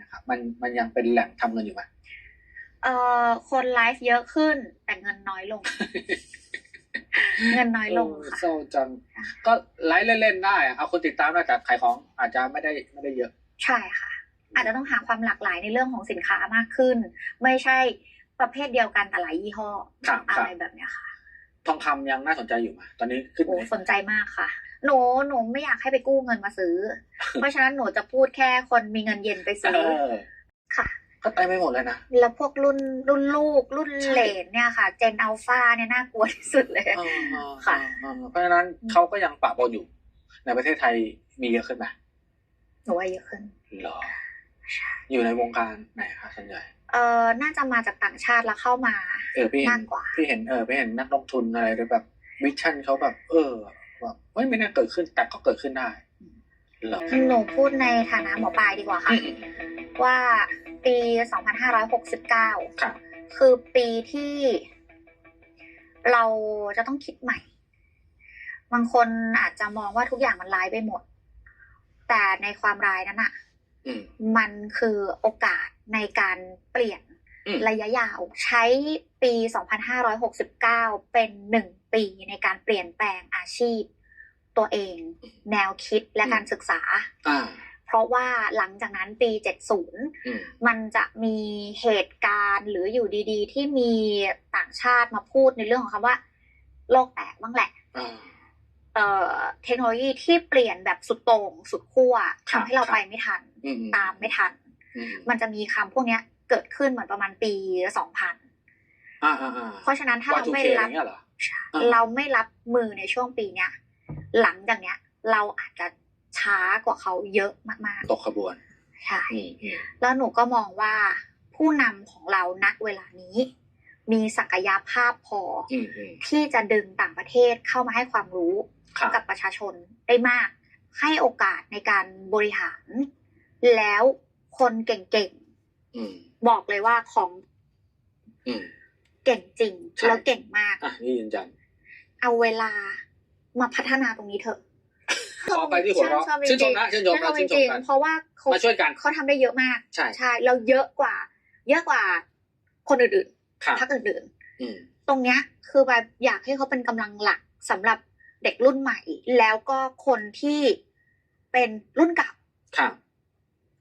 นะครับมันมันยังเป็นแหล่งทำเงินอยู่ไหมเอ่อคนไลฟ์เยอะขึ้น แต่เงินน้อยลง เงินน้อยลงเออค่ะเศร้าจังก็ไลฟ์เล่นๆได้อะเอาคนติดตามได้แต่ขายของอาจจะไม่ได้ไม่ได้เยอะ ใช่ค่ะ อาจจะต้องหาความหลากหลายในเรื่องของสินค้ามากขึ้น ไม่ใช่ประเภทเดียวกันแต่หลายยี่ห้อครับอะครับไรแบบเนี้ยค่ะ ทองคำยังน่าสนใจอยู่ไหมตอนนี้ขึ้นโอ้ไหมสนใจมากค่ะ หนูหนูไม่อยากให้ไปกู้เงินมาซื้อ เพราะฉะนั้นหนูจะพูดแค่คนมีเงินเย็นไปเอซื้ออค่ะ ก็เต็มไปหมดเลยนะ แล้วพวกรุ่นรุ่นลูกรุ่นใช่เลนเนี่ยค่ะ เจนอัลฟาเนี่ยน่ากลัวที่สุดเลยเออเออค่ะเออเพราะฉะนั้นเขาก็ยังปะปนอยู่ ในประเทศไทยมีเยอะขึ้นไหมหนูว่าเยอะขึ้นหรออยู่ในวงการไหนคะส่วนใหญ่ เออน่าจะมาจากต่างชาติแล้วเข้ามาเออพี่เห็มานกกว่าพี่เห็นเออพี่เห็นนักลงทุนอะไรด้วยแบบวิชั่นเขาแบบ เออแบบเฮ้ยไม่น่าเกิดขึ้นแต่ก็เกิดขึ้นได้เหรอหนูพูดในฐานะหมอปลายดีกว่าค่ะอืมว่าปี 2569ครับคือปีที่เราจะต้องคิดใหม่ บางคนอาจจะมองว่าทุกอย่างมันร้ายไปหมด แต่ในความร้ายนั้นอะอื มมันคือโอกาสในการเปลี่ยนอืมระยะยาวใช้ปี 2569 เป็นหนึ่งปีในการเปลี่ยนแปลงอาชีพ ตัวเอง แนวคิดและการศึกษาอ่าเพราะว่าหลังจากนั้นปี 70อืมมันจะมีเหตุการณ์หรืออยู่ดีๆ ที่มีต่างชาติมาพูดในเรื่องของคำว่า โลกแตกบ้างแหละอ่า เอ่อเทคโนโลยีที่เปลี่ยนแบบสุดโต่งสุดขั้วครับทำให้เราครับไปไม่ทันอืมตามไม่ทันอืมมันจะมีคำพวกเนี้ยเกิดขึ้นเหมือนประมาณปี2000อ่าอ่าอ่าเพราะฉะนั้นถ้าเรา Y2K ไม่รับอย่างเงี้ยเหรออ่าเราไม่รับมือในช่วงปีเนี้ยหลังจากเนี้ย เราอาจจะช้ากว่าเขาเยอะมากตกขบวนๆใช่อืมอืมแล้วหนูก็มองว่าผู้นำของเราณเวลานี้ มีศักยภาพพอออืมอืมที่จะดึงต่างประเทศเข้ามาให้ความรู้ครับ กับประชาชนได้มาก ให้โอกาสในการบริหาร แล้วคนเก่งอืมๆบอกเลยว่าของอืมเก่งจริงใช่แล้วเก่งมากอะนี่ยืนยันเอาเวลามาพัฒนาตรงนี้เถอะขอไปที่หัวเราะชอบจชื่รินงชมนะชื่นชมชนะอบจชื่นชริมงกันๆเพราะว่าเขามาช่วยกันเขาทำได้เยอะมาก ใช่ใช่เราเยอะกว่า เยอะกว่าคนอื่นครับๆพักอื่นอืมๆตรงเนี้ยคือแบบอยากให้เขาเป็นกำลังหลักสำหรับ เด็กรุ่นใหม่ แล้วก็คนที่เป็นรุ่นเก่าครับ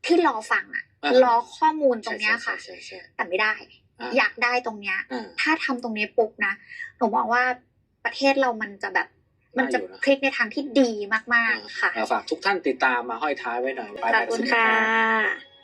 ที่รอฟังอะอ่ารอข้อมูลตรงเนี้ยค่ะใช่ใช่ใช่ใช่แต่ไม่ได้อ่าอยากได้ตรงเนี้ยอ่าถ้าทำตรงนี้ปุ๊บนะหนูมองว่าประเทศเรามันจะแบบ มันจะน่าอยู่นะพลิกในทางที่ดีมากๆค่ะอ่าฝากทุกท่านติดตามมาห้อยท้ายไว้หน่อยขอบคุณค่ะ